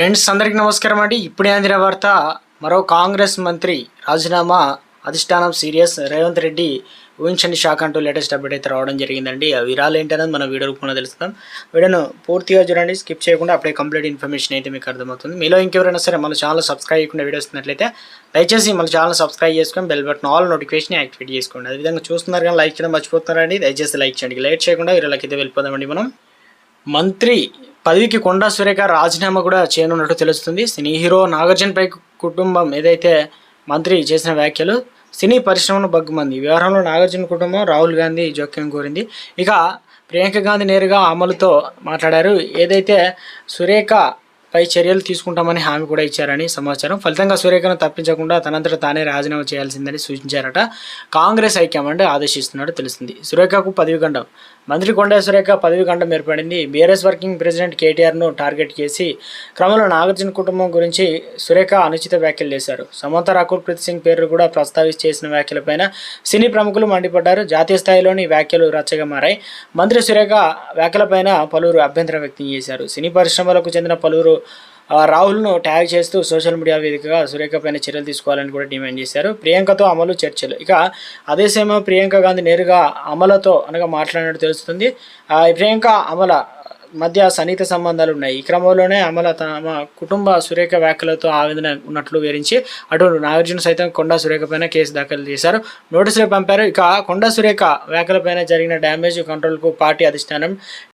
Friends అందరికీ నమస్కారం అండి. ఇప్పుడే అందిన వార్త మరో కాంగ్రెస్ మంత్రి రాజీనామా అధిష్టానం సీరియస్ రేవంత్ రెడ్డి ఊహించండి షాక్ అంటూ లేటెస్ట్ అప్డేట్ అయితే రావడం జరిగిందండి. ఆ విరాలు ఏంటనేది మనం వీడియో రూపంలో తెలుస్తాం. వీడియోను పూర్తిగా చూడండి స్కిప్ చేయకుండా అప్పుడే కంప్లీట్ ఇన్ఫర్మేషన్ అయితే మీకు అర్థమవుతుంది. మీలో ఇంకెవరైనా సరే మన ఛానల్ సబ్స్క్రైబ్ చేయకుండా వీడియో వస్తున్నట్లయితే దయచేసి మన ఛానల్ సబ్స్క్రైబ్ చేసుకొని bell button all notification activate చేసుకోండి. అదేవిధంగా చూస్తున్నారు కానీ లైక్ చేయడం మర్చిపోతున్నారండి. దయచేసి లైక్ చేయండి. లైక్ చేయకుండా వీళ్ళకి అయితే వెళ్ళిపోదామండి మనం. మంత్రి పదవికి కొండా సురేఖ రాజీనామా కూడా చేయనున్నట్టు తెలుస్తుంది. సినీ హీరో నాగార్జునపై కుటుంబం ఏదైతే మంత్రి చేసిన వ్యాఖ్యలు సినీ పరిశ్రమను బగ్గుమంది. ఈ వ్యవహారంలో నాగార్జున కుటుంబం రాహుల్ గాంధీ జోక్యం కోరింది. ఇక ప్రియాంక గాంధీ నేరుగా అమలుతో మాట్లాడారు. ఏదైతే సురేఖ పై చర్యలు తీసుకుంటామని హామీ కూడా ఇచ్చారని సమాచారం. ఫలితంగా సురేఖను తప్పించకుండా తనంతట తానే రాజీనామా చేయాల్సిందని సూచించారట. కాంగ్రెస్ హైకమాండ్ ఆదేశిస్తున్నట్టు తెలిసింది సురేఖకు పదవి గండం. మంత్రి కొండా సురేఖ పదవి గండం ఏర్పడింది. బీఆర్ఎస్ వర్కింగ్ ప్రెసిడెంట్ కేటీఆర్ను టార్గెట్ చేసి క్రమంలో నాగార్జున కుటుంబం గురించి సురేఖ అనుచిత వ్యాఖ్యలు చేశారు. సమంత రాకుల్ ప్రీత్ సింగ్ పేరు కూడా ప్రస్తావించి చేసిన వ్యాఖ్యలపైన సినీ ప్రముఖులు మండిపడ్డారు. జాతీయ స్థాయిలోని వ్యాఖ్యలు రచ్చగా మారాయి. మంత్రి సురేఖ వ్యాఖ్యలపైన పలువురు అభ్యంతరం వ్యక్తం చేశారు. సినీ పరిశ్రమలకు చెందిన పలువురు రాహుల్ను ట్యాగ్ చేస్తూ సోషల్ మీడియా వేదికగా సురేఖ పైన చర్యలు తీసుకోవాలని కూడా డిమాండ్ చేశారు. ప్రియాంకతో అమలు చర్చలు. ఇక అదే సమయం ప్రియాంక గాంధీ నేరుగా అమలతో అనగా మాట్లాడినట్టు తెలుస్తుంది. ప్రియాంక అమల మధ్య సన్నిహిత సంబంధాలు ఉన్నాయి. ఈ క్రమంలోనే అమల తమ కుటుంబ సురేఖ వ్యాఖ్యలతో ఆవేదన ఉన్నట్లు వివరించి అటు నాగార్జున సైతం కొండా సురేఖ పైన కేసు దాఖలు చేశారు. నోటీసులు పంపారు. ఇక కొండా సురేఖ వ్యాఖ్యలపైన జరిగిన డ్యామేజ్ కంట్రోల్కు పార్టీ అధిష్టానం